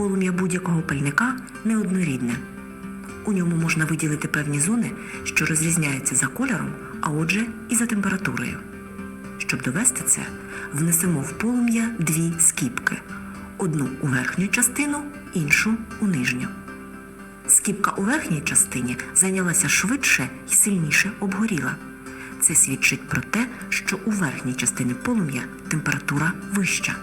Полум'я будь-якого пальника неоднорідне. У ньому можна виділити певні зони, що розрізняються за кольором, а отже, і за температурою. Щоб довести це, внесемо в полум'я дві скіпки: одну у верхню частину, іншу у нижню. Скіпка у верхній частині зайнялася швидше і сильніше обгоріла. Це свідчить про те, що у верхній частині полум'я температура вища.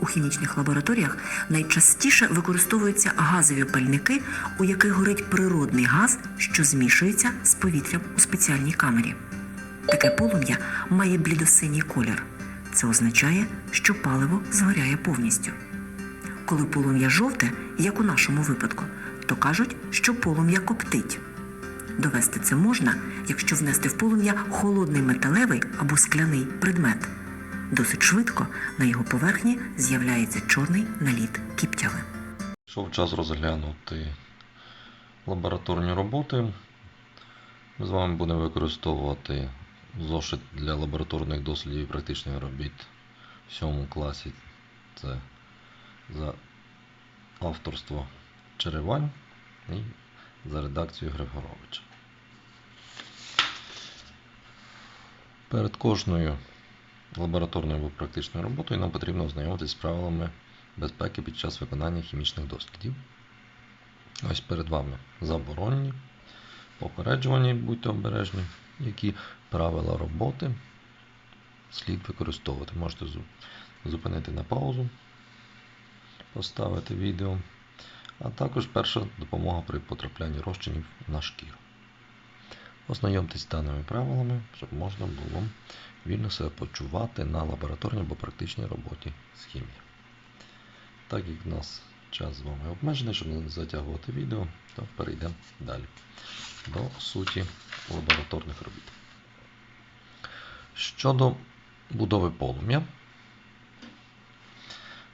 У хімічних лабораторіях найчастіше використовуються газові пальники, у яких горить природний газ, що змішується з повітрям у спеціальній камері. Таке полум'я має блідосиній колір. Це означає, що паливо згоряє повністю. Коли полум'я жовте, як у нашому випадку, то кажуть, що полум'я коптить. Довести це можна, якщо внести в полум'я холодний металевий або скляний предмет. Досить швидко на його поверхні з'являється чорний наліт кіптяви. Пішов час розглянути лабораторні роботи. Ми з вами будемо використовувати зошит для лабораторних дослідів і практичних робіт в 7 класі. Це за авторство Черевань і за редакцією Григоровича. Перед кожною лабораторною або практичною роботою нам потрібно ознайомитися з правилами безпеки під час виконання хімічних дослідів. Ось перед вами заборонені, попереджувані, будьте обережні, які правила роботи слід використовувати. Можете зупинити на паузу, поставити відео, а також перша допомога при потраплянні розчинів на шкіру. Ознайомтесь з даними правилами, щоб можна було вільно себе почувати на лабораторній або практичній роботі з хімії. Так як в нас час з вами обмежений, щоб не затягувати відео, то перейдемо далі до суті лабораторних робіт. Щодо будови полум'я,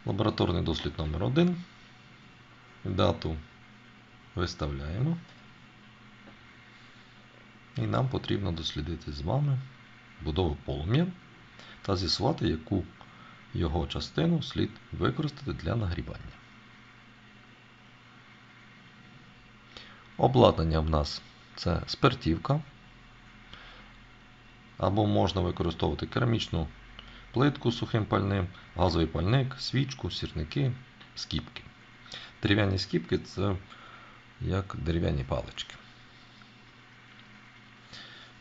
лабораторний дослід номер 1 Дату виставляємо. І нам потрібно дослідити з вами будову полум'я та з'ясувати, яку його частину слід використати для нагрівання. Обладнання в нас це спиртівка, або можна використовувати керамічну плитку з сухим пальним, газовий пальник, свічку, сірники, скіпки. Дерев'яні скіпки це як дерев'яні палички.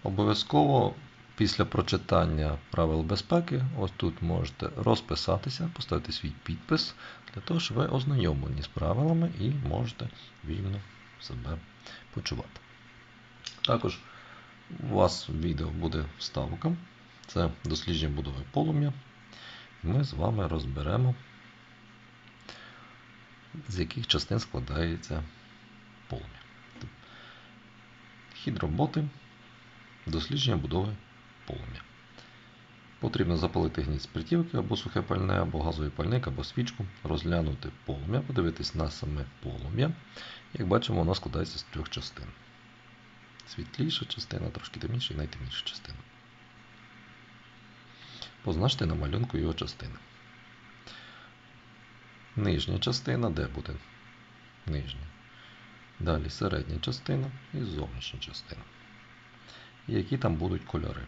Обов'язково після прочитання правил безпеки, ось тут можете розписатися, поставити свій підпис, для того, щоб ви ознайомлені з правилами і можете вільно себе почувати. Також у вас відео буде вставка. Це дослідження будови полум'я. Ми з вами розберемо, з яких частин складається полум'я. Хід роботи. Дослідження будови полум'я. Потрібно запалити гніт спиртівки або сухе пальне, або газовий пальник, або свічку, розглянути полум'я, подивитись на саме полум'я. Як бачимо, воно складається з трьох частин. Світліша частина, трошки темніша і найтемніша частина. Позначте на малюнку його частини. Нижня частина, де буде? Нижня. Далі середня частина і зовнішня частина і які там будуть кольори.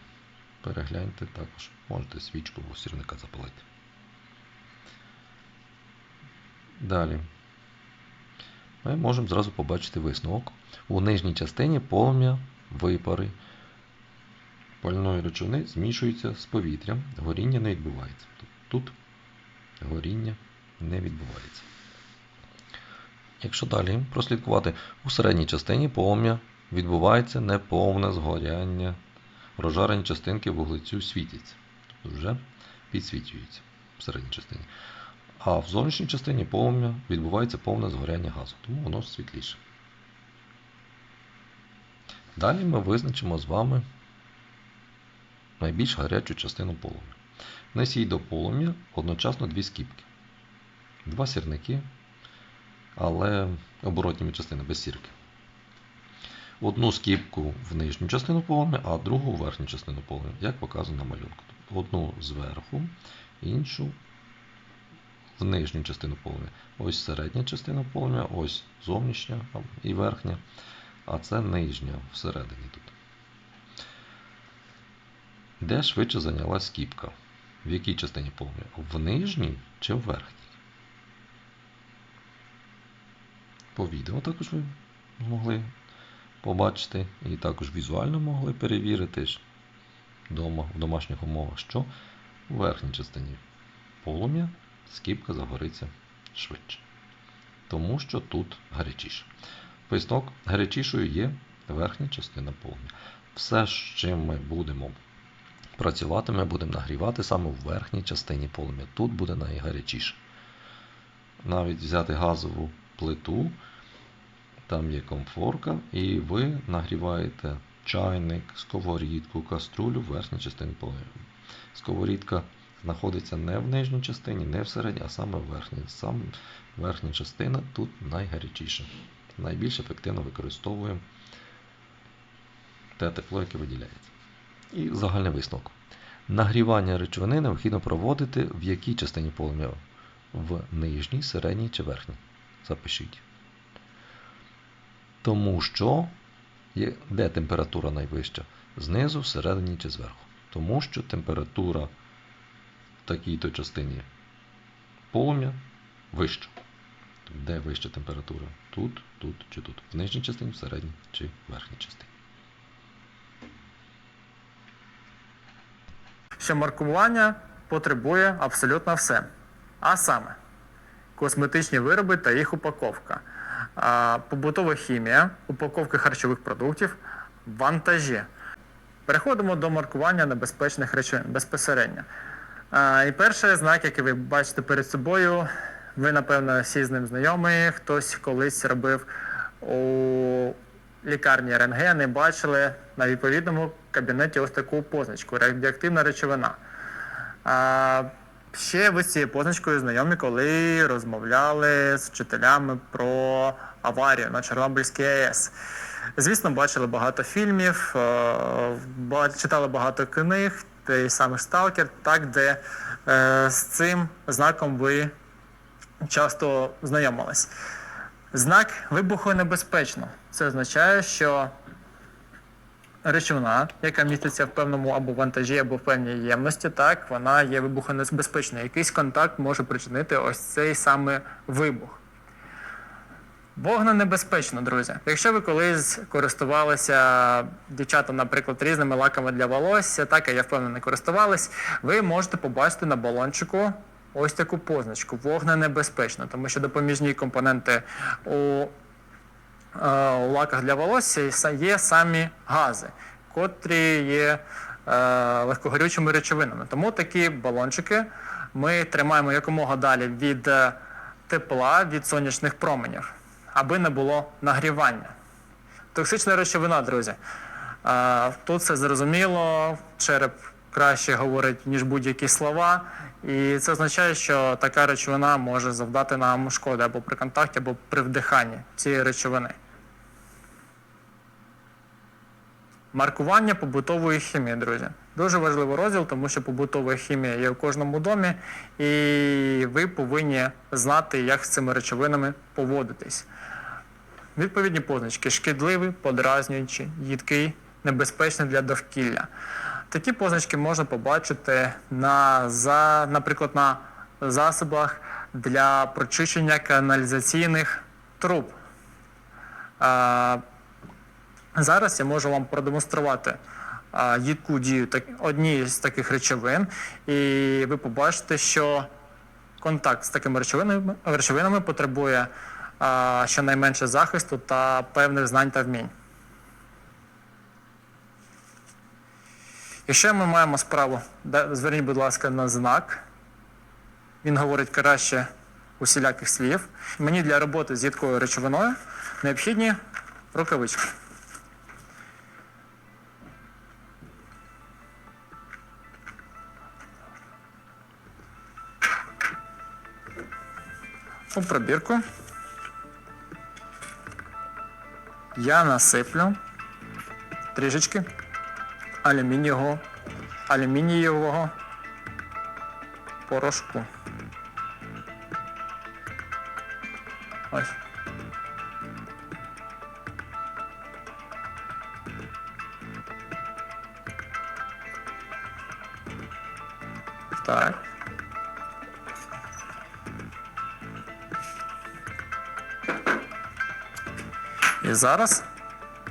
Перегляньте також, можете свічку або сірника запалити. Далі ми можемо зразу побачити висновок. У нижній частині полум'я випари пальної речовини змішуються з повітрям, горіння не відбувається. Тут горіння не відбувається. Якщо далі прослідкувати у середній частині полум'я відбувається неповне згоряння. Розжарені частинки вуглецю світяться. Тобто вже підсвічуються в середній частині. А в зовнішній частині полум'я відбувається повне згоряння газу, тому воно світліше. Далі ми визначимо з вами найбільш гарячу частину полум'я. Несіть до полум'я одночасно дві скіпки. Два сірники, але оборотніми частинами без сірки одну скіпку в нижню частину полум'я, а другу в верхню частину полум'я, як показано на малюнку. Одну зверху, іншу в нижню частину полум'я. Ось середня частина полум'я, ось зовнішня і верхня, а це нижня всередині тут. Де швидше зайнялась скіпка? В якій частині полум'я? В нижній чи в верхній? По відео також ви змогли побачити і також візуально могли перевірити вдома, в домашніх умовах, що в верхній частині полум'я скіпка загориться швидше. Тому що тут гарячіше. Висновок гарячішою є верхня частина полум'я. Все, з чим ми будемо працювати, ми будемо нагрівати саме в верхній частині полум'я. Тут буде найгарячіше. Навіть взяти газову плиту, там є комфорка, і ви нагріваєте чайник, сковорідку, каструлю в верхній частині полум'я. Сковорідка знаходиться не в нижній частині, не всередині, а саме в верхній. Саме верхня частина тут найгарячіша. Найбільш ефективно використовуємо те тепло, яке виділяється. І загальний висновок. Нагрівання речовини необхідно проводити в якій частині полум'я? В нижній, середній чи верхній? Запишіть. Тому що де температура найвища? Знизу, всередині чи зверху. Тому що температура в такій-то частині полум'я вища. Де вища температура? Тут, тут чи тут. В нижній частині, в середній чи верхній частині. що маркування потребує абсолютно все. А саме косметичні вироби та їх упаковка, побутова хімія, упаковки харчових продуктів, вантажі. Переходимо до маркування небезпечних речовин безпосередньо. І перший знак, який ви бачите перед собою, ви, напевно, всі з ним знайомі, хтось колись робив у лікарні рентген і бачили на відповідному кабінеті ось таку позначку радіоактивна речовина. Ще ви з цією позначкою знайомі, коли розмовляли з вчителями про аварію на Чорнобильській АЕС. Звісно, бачили багато фільмів, е, читали багато книг, той самий Сталкер, так, де е, з цим знаком ви часто знайомились. Знак вибухонебезпечно. Це означає, що речовина, яка міститься в певному або вантажі, або в певній ємності, так, вона є вибухонебезпечною. Якийсь контакт може причинити ось цей саме вибух. Вогненебезпечно, друзі. Якщо ви колись користувалися дівчата, наприклад, різними лаками для волосся, так, а я впевнений, користувались, ви можете побачити на балончику ось таку позначку вогненебезпечно, тому що допоміжні компоненти у, у лаках для волосся є самі гази, котрі є е, легкогорючими речовинами. Тому такі балончики ми тримаємо якомога далі від е, тепла, від сонячних променів, аби не було нагрівання. Токсична речовина, друзі. Тут все зрозуміло, череп краще говорить, ніж будь-які слова. І це означає, що така речовина може завдати нам шкоди або при контакті, або при вдиханні цієї речовини. Маркування побутової хімії, друзі. Дуже важливий розділ, тому що побутова хімія є у кожному домі, і ви повинні знати, як з цими речовинами поводитись. Відповідні позначки шкідливий, подразнюючий, їдкий, небезпечний для довкілля. Такі позначки можна побачити на, за, наприклад, на засобах для прочищення каналізаційних труб. Зараз я можу вам продемонструвати їдку дію однієї з таких речовин, і ви побачите, що контакт з такими речовинами, речовинами потребує а, щонайменше захисту та певних знань та вмінь. Якщо ми маємо справу, зверніть, будь ласка, на знак. Він говорить краще усіляких слів. Мені для роботи з їдкою речовиною необхідні рукавички. У пробірку я насиплю трішечки алюмінієвого, алюмінієвого порошку. Ось. Так. І зараз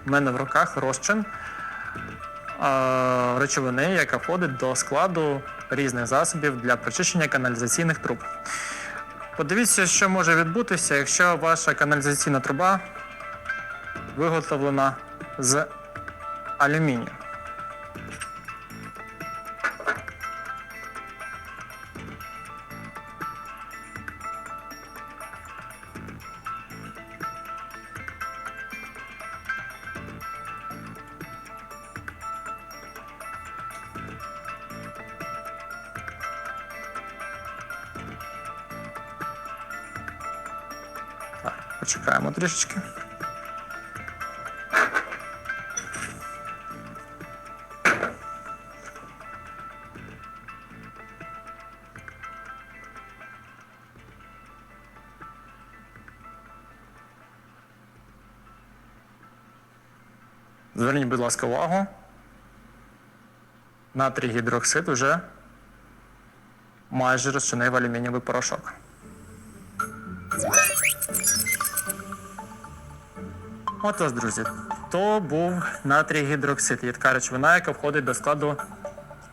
в мене в руках розчин речовини, яка входить до складу різних засобів для прочищення каналізаційних труб. Подивіться, що може відбутися, якщо ваша каналізаційна труба виготовлена з алюмінію. Зверніть, будь ласка, увагу. Натрій гідроксид вже майже розчинив алюмінієвий порошок. Отож, друзі, то був натрій гідроксид, їдка речовина, яка входить до складу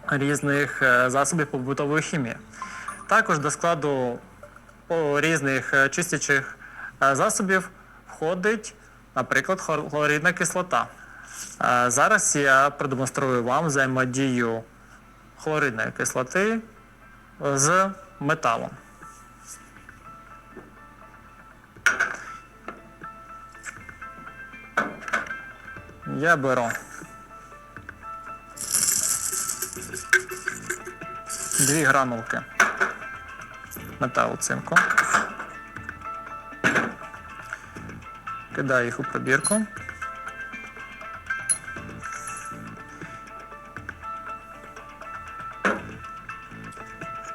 різних е, засобів побутової хімії. Також до складу різних е, чистячих е, засобів входить, наприклад, хлор- хлоридна кислота. Зараз я продемонструю вам взаємодію хлоридної кислоти з металом. Я беру дві гранулки металу цинку. Кидаю їх у пробірку.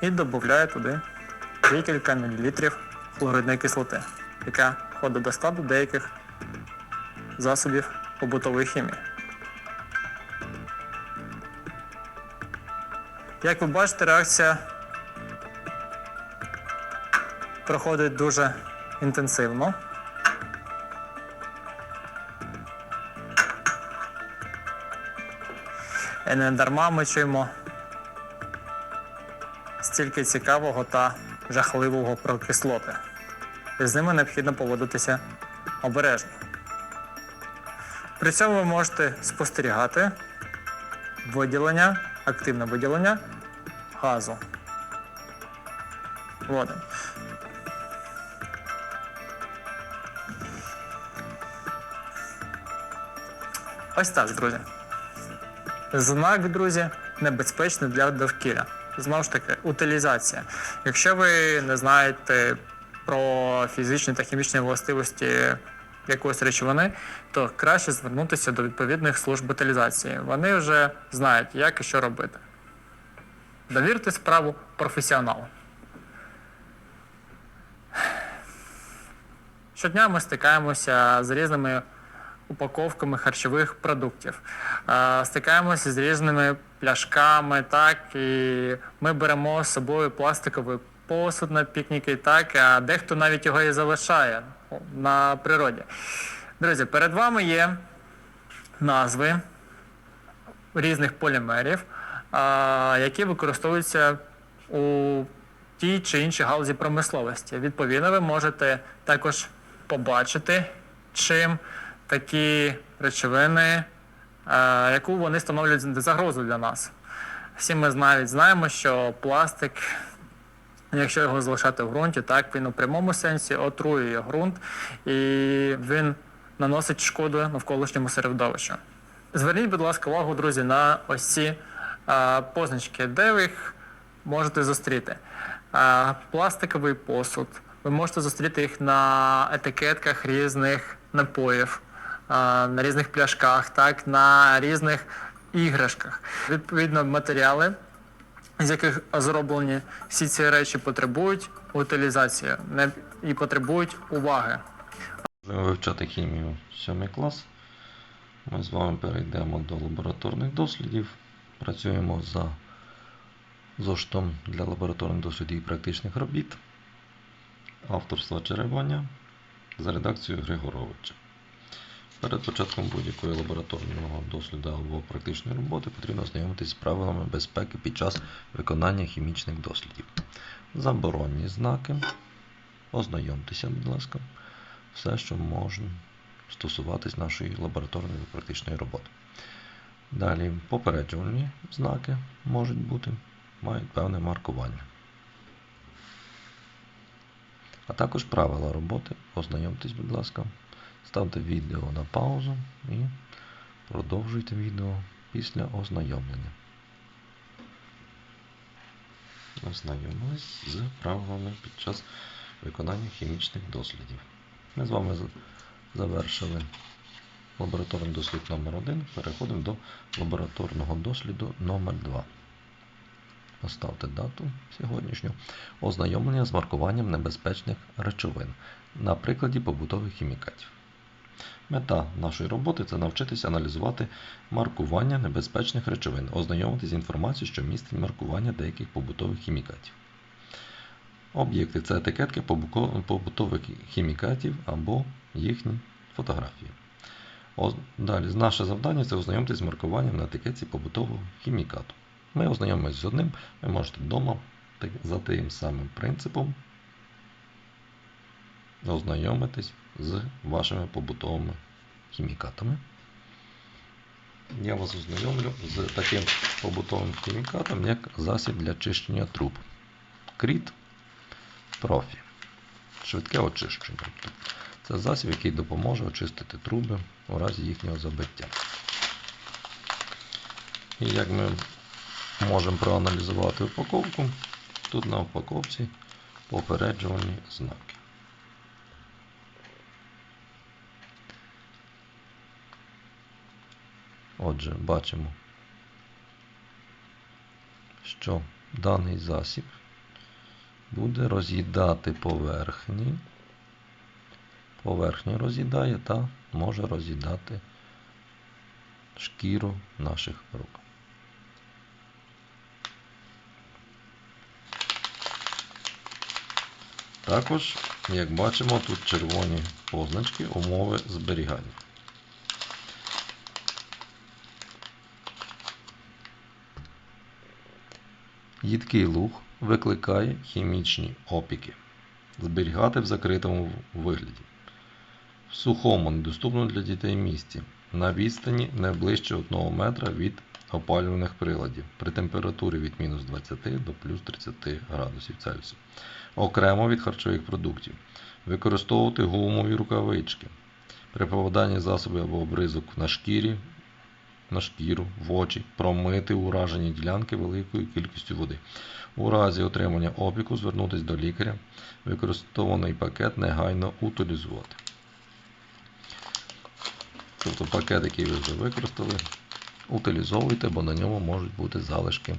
І додаю туди декілька мілілітрів хлоридної кислоти, яка входить до складу деяких засобів побутової хімії. Як ви бачите, реакція проходить дуже інтенсивно. І не дарма ми чуємо стільки цікавого та жахливого про кислоти. І з ними необхідно поводитися обережно. При цьому ви можете спостерігати виділення, активне виділення газу. Води. Ось так, друзі. Знак, друзі, небезпечний для довкілля. Знову ж таки, утилізація. Якщо ви не знаєте про фізичні та хімічні властивості якоїсь речовини, то краще звернутися до відповідних служб утилізації. Вони вже знають, як і що робити. Довірте справу професіоналу. Щодня ми стикаємося з різними упаковками харчових продуктів. Стикаємося з різними пляшками, так, і ми беремо з собою пластиковий посуд на пікніки, так, а дехто навіть його і залишає на природі. Друзі, перед вами є назви різних полімерів, які використовуються у тій чи іншій галузі промисловості. Відповідно, ви можете також побачити, чим такі речовини, яку вони становлять загрозу для нас. Всі ми навіть знаємо, що пластик Якщо його залишати в ґрунті, так він у прямому сенсі отруює ґрунт і він наносить шкоду навколишньому середовищу. Зверніть, будь ласка, увагу, друзі, на ось ці а, позначки, де ви їх можете зустріти. А, пластиковий посуд. Ви можете зустріти їх на етикетках різних напоїв, на різних пляшках, так, на різних іграшках. Відповідно, матеріали з яких зроблені всі ці речі, потребують утилізації і потребують уваги. Вивчати хімію 7 клас. Ми з вами перейдемо до лабораторних дослідів. Працюємо за зоштом для лабораторних дослідів і практичних робіт авторства Череваня за редакцією Григоровича. Перед початком будь-якої лабораторного досліду або практичної роботи потрібно ознайомитися з правилами безпеки під час виконання хімічних дослідів. Заборонні знаки. Ознайомтеся, будь ласка все, що може стосуватись нашої лабораторної і практичної роботи. Далі попереджувальні знаки можуть бути, мають певне маркування. А також правила роботи. Ознайомтесь, будь ласка, ставте відео на паузу і продовжуйте відео після ознайомлення. Ознайомились з правилами під час виконання хімічних дослідів. Ми з вами завершили лабораторний дослід номер 1 Переходимо до лабораторного досліду номер 2 Поставте дату сьогоднішню. Ознайомлення з маркуванням небезпечних речовин на прикладі побутових хімікатів. Мета нашої роботи це навчитися аналізувати маркування небезпечних речовин, ознайомитися з інформацією, що містить маркування деяких побутових хімікатів. Об'єкти це етикетки побутових хімікатів або їхні фотографії. Далі, наше завдання це ознайомитися з маркуванням на етикетці побутового хімікату. Ми ознайомимося з одним, ви можете вдома за тим самим принципом ознайомитись з вашими побутовими хімікатами. Я вас ознайомлю з таким побутовим хімікатом, як засіб для чищення труб. Кріт профі. Швидке очищення. Це засіб, який допоможе очистити труби у разі їхнього забиття. І як ми можемо проаналізувати упаковку, тут на упаковці попереджувальні знаки. Отже, бачимо, що даний засіб буде роз'їдати поверхні. Поверхню роз'їдає та може роз'їдати шкіру наших рук. Також, як бачимо, тут червоні позначки умови зберігання. Їдкий луг викликає хімічні опіки. Зберігати в закритому вигляді. В сухому, недоступному для дітей місці. На відстані не ближче 1 метра від опалювальних приладів при температурі від мінус 20 до плюс 30 градусів Цельсію. Окремо від харчових продуктів. Використовувати гумові рукавички. При попаданні засобів або обризок на шкірі, на шкіру, в очі, промити уражені ділянки великою кількістю води. У разі отримання опіку звернутися до лікаря, використований пакет негайно утилізувати. Тобто пакет, який ви вже використали, утилізовуйте, бо на ньому можуть бути залишки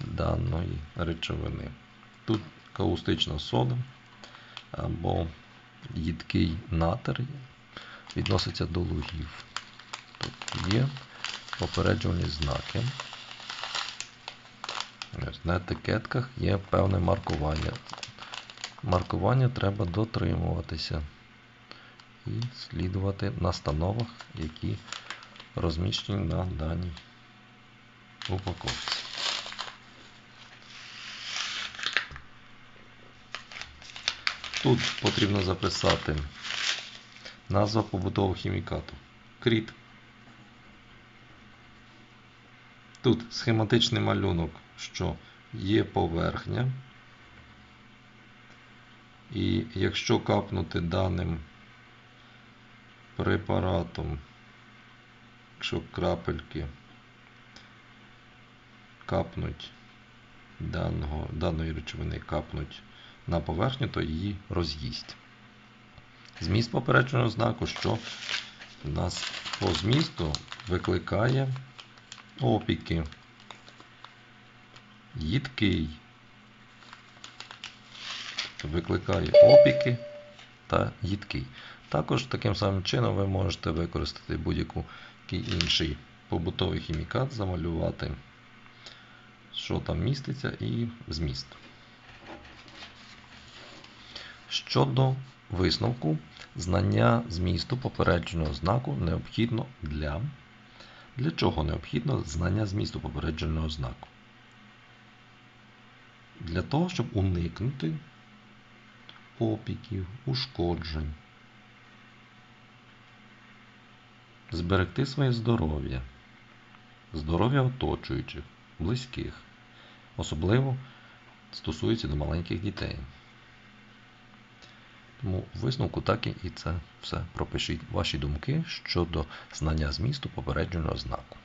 даної речовини. Тут каустична сода або їдкий натер відноситься до лугів. Тут є попереджувальні знаки. На етикетках є певне маркування. Маркування треба дотримуватися і слідувати настановах, які розміщені на даній упаковці. Тут потрібно записати назва побутового хімікату. Кріт. Тут схематичний малюнок, що є поверхня. І якщо капнути даним препаратом, якщо крапельки капнуть даного, даної речовини капнуть на поверхню, то її роз'їсть. Зміст попередженого знаку, що у нас по змісту викликає опіки. їдкий. Викликає опіки та їдкий. Також таким самим чином ви можете використати будь-який інший побутовий хімікат, замалювати, що там міститься, і зміст. Щодо висновку, знання змісту попередженого знаку необхідно для. Для чого необхідно знання змісту попередженого знаку? Для того, щоб уникнути опіків, ушкоджень, зберегти своє здоров'я, здоров'я оточуючих, близьких. Особливо стосується до маленьких дітей. Тому в висновку так і це все пропишіть ваші думки щодо знання змісту попередженого знаку.